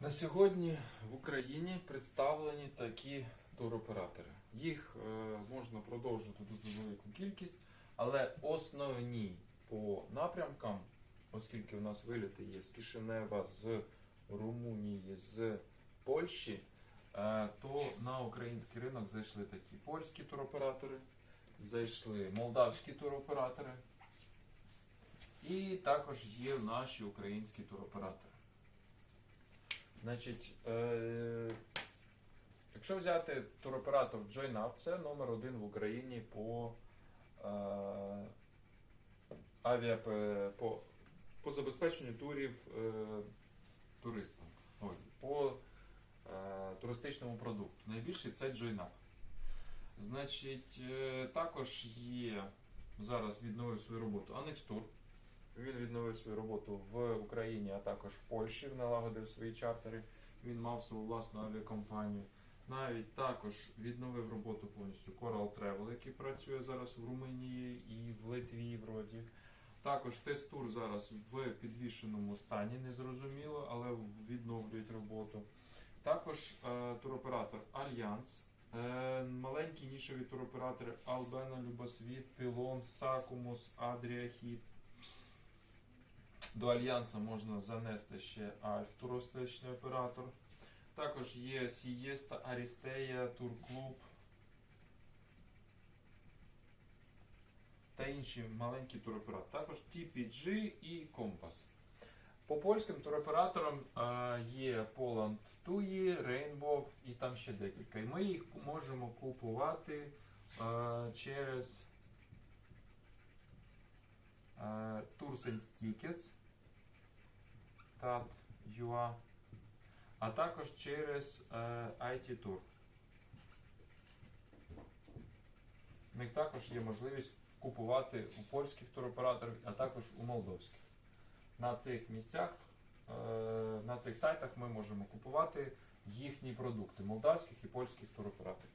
На сьогодні в Україні представлені такі туроператори. Їх е, можна продовжити дуже велику кількість, але основні по напрямкам, оскільки у нас виліти є з Кишинева, з Румунії, з Польщі, е, то на український ринок зайшли такі польські туроператори, зайшли молдавські туроператори, і також є наші українські туроператори. Значить, е, якщо взяти туроператор JoinUp, це номер один в Україні по, е, авіа, по, по забезпеченню турів е, туристам, Ой, по е, туристичному продукту. Найбільший це JoinUp. Значить, е, також є зараз відновив свою роботу Annex Tour. Він відновив свою роботу в Україні, а також в Польщі, налагодив свої чартери. Він мав свою власну авіакомпанію. Навіть також відновив роботу повністю Coral Travel, який працює зараз в Румунії і в Литві вроді. Також тест-тур зараз в підвішеному стані, незрозуміло, але відновлюють роботу. Також е, туроператор Альянс, е, маленькі нішеві туроператори Албена, Любосвіт, Пілон, Сакумус, Адріахіт. До Альянса можна занести ще Альф, туристичний оператор. Також є Сієста, Арістея, Турклуб та інші маленькі туроператори. Також TPG і Compass. По польським туроператорам є Poland TUI, Rainbow і там ще декілька. І ми їх можемо купувати через and Tickets TAT.ua, а також через IT Tour. В них також є можливість купувати у польських туроператорів, а також у молдовських. На цих місцях, е, на цих сайтах ми можемо купувати їхні продукти молдавських і польських туроператорів.